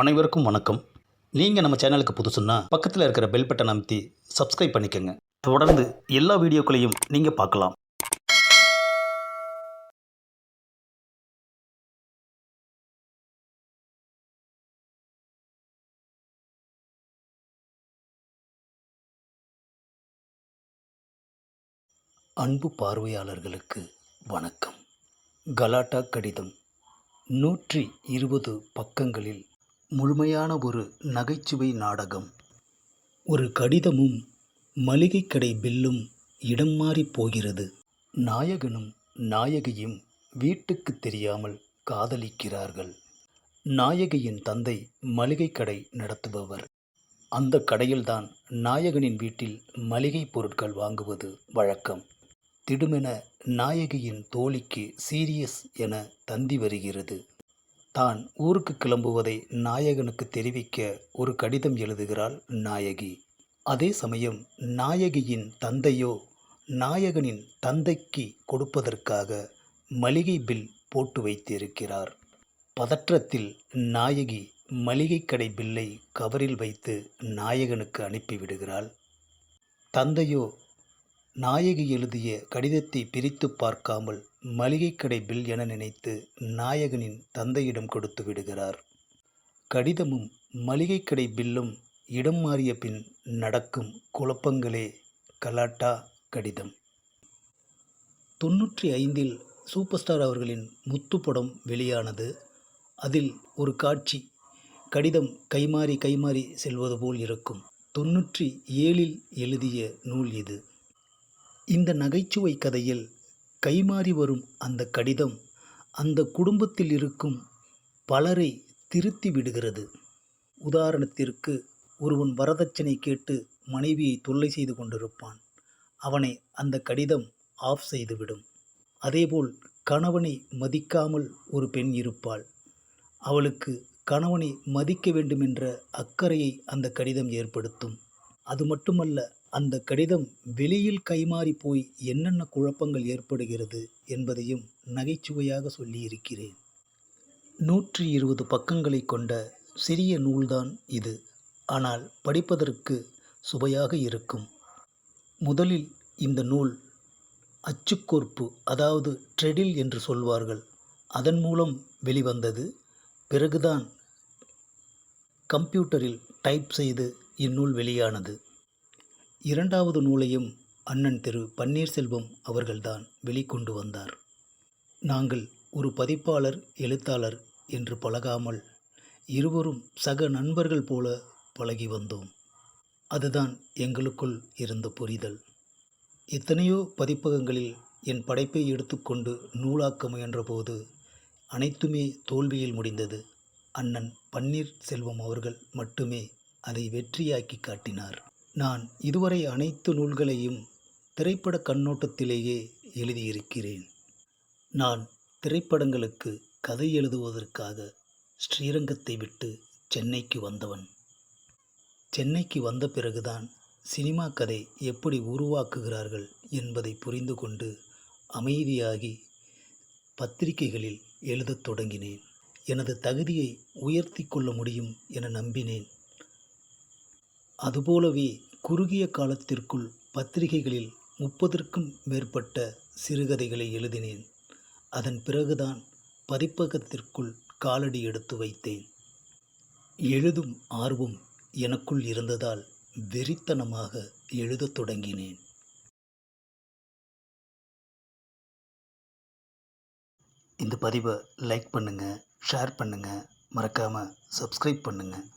அனைவருக்கும் வணக்கம். நீங்கள் நம்ம சேனலுக்கு புதுசுன்னா பக்கத்தில் இருக்கிற பெல் பட்டன் அமைத்தி சப்ஸ்கிரைப் பண்ணிக்கோங்க. தொடர்ந்து எல்லா வீடியோக்களையும் நீங்கள் பார்க்கலாம். அன்பு பார்வையாளர்களுக்கு வணக்கம். கலாட்டா கடிதம் நூற்றி இருபது பக்கங்களில் முழுமையான ஒரு நகைச்சுவை நாடகம். ஒரு கடிதமும் மளிகை கடை பில்லும் இடம் மாறி போகிறது. நாயகனும் நாயகியும் வீட்டுக்கு தெரியாமல் காதலிக்கிறார்கள். நாயகியின் தந்தை மளிகை கடை நடத்துபவர். அந்த கடையில்தான் நாயகனின் வீட்டில் மளிகை பொருட்கள் வாங்குவது வழக்கம். திடுமென நாயகியின் தோழிக்கு சீரியஸ் என தந்தி வருகிறது. தான் ஊருக்கு கிளம்புவதை நாயகனுக்கு தெரிவிக்க ஒரு கடிதம் எழுதுகிறாள் நாயகி. அதே சமயம் நாயகியின் தந்தையோ நாயகனின் தந்தைக்கு கொடுப்பதற்காக மளிகை பில் போட்டு வைத்திருக்கிறார். பதற்றத்தில் நாயகி மளிகை கடை பில்லை கவரில் வைத்து நாயகனுக்கு அனுப்பிவிடுகிறாள். தந்தையோ நாயகி எழுதிய கடிதத்தை பிரித்து பார்க்காமல் மளிகை கடை பில் என நினைத்து நாயகனின் தந்தையிடம் கொடுத்து விடுகிறார். கடிதமும் மளிகை கடை பில்லும் இடம் மாறிய பின் நடக்கும் குழப்பங்களே கலாட்டா கடிதம். தொன்னூற்றி ஐந்தில் சூப்பர் ஸ்டார் அவர்களின் முத்து படம் வெளியானது. அதில் ஒரு காட்சி கடிதம் கைமாறி கைமாறி செல்வது போல் இருக்கும். தொன்னூற்றி ஏழில் எழுதிய நூல் இது. இந்த நகைச்சுவை கதையில் கைமாறி வரும் அந்த கடிதம் அந்த குடும்பத்தில் இருக்கும் பலரை திருத்தி விடுகிறது. உதாரணத்திற்கு ஒருவன் வரதட்சணை கேட்டு மனைவியை தொல்லை செய்து கொண்டிருப்பான். அவனை அந்த கடிதம் ஆஃப் செய்துவிடும். அதேபோல் கணவனை மதிக்காமல் ஒரு பெண் இருப்பாள். அவளுக்கு கணவனை மதிக்க வேண்டுமென்ற அக்கறையை அந்த கடிதம் ஏற்படுத்தும். அது மட்டுமல்ல அந்த கடிதம் வெளியில் கைமாறி போய் என்னென்ன குழப்பங்கள் ஏற்படுகிறது என்பதையும் நகைச்சுவையாக சொல்லியிருக்கிறேன். நூற்றி இருபது பக்கங்களை கொண்ட சிறிய நூல்தான் இது. ஆனால் படிப்பதற்கு சுவையாக இருக்கும். முதலில் இந்த நூல் அச்சுக்கோர்ப்பு அதாவது ட்ரெடில் என்று சொல்வார்கள். அதன் மூலம் வெளிவந்தது. பிறகுதான் கம்ப்யூட்டரில் டைப் செய்து இந்நூல் வெளியானது. இரண்டாவது நூலையும் அண்ணன் திரு. பன்னீர்செல்வம் அவர்கள்தான் வெளிக்கொண்டு வந்தார். நாங்கள் ஒரு பதிப்பாளர் எழுத்தாளர் என்று பழகாமல் இருவரும் சக நண்பர்கள் போல பழகி வந்தோம். அதுதான் எங்களுக்குள் இருந்த புரிதல். எத்தனையோ பதிப்பகங்களில் என் படைப்பை எடுத்துக்கொண்டு நூலாக்க முயன்றபோது அனைத்துமே தோல்வியில் முடிந்தது. அண்ணன் பன்னீர் செல்வம் அவர்கள் மட்டுமே அதை வெற்றியாக்கி காட்டினார். நான் இதுவரை அனைத்து நூல்களையும் திரைப்பட கண்ணோட்டத்திலேயே எழுதியிருக்கிறேன். நான் திரைப்படங்களுக்கு கதை எழுதுவதற்காக ஸ்ரீரங்கத்தை விட்டு சென்னைக்கு வந்தவன். சென்னைக்கு வந்த பிறகுதான் சினிமா கதை எப்படி உருவாக்குகிறார்கள் என்பதை புரிந்து கொண்டு அமைதியாகி பத்திரிகைகளில் எழுதத் தொடங்கினேன். எனது தகுதியை உயர்த்தி கொள்ள முடியும் என நம்பினேன். அதுபோலவே குறுகிய காலத்திற்குள் பத்திரிகைகளில் முப்பதற்கும் மேற்பட்ட சிறுகதைகளை எழுதினேன். அதன் பிறகுதான் பதிப்பகத்திற்குள் காலடி எடுத்து வைத்தேன். எழுதும் ஆர்வம் எனக்குள் இருந்ததால் வெறித்தனமாக எழுதத் தொடங்கினேன். இந்த பதிவை லைக் பண்ணுங்கள் ஷேர் பண்ணுங்கள் மறக்காமல் சப்ஸ்கிரைப் பண்ணுங்கள்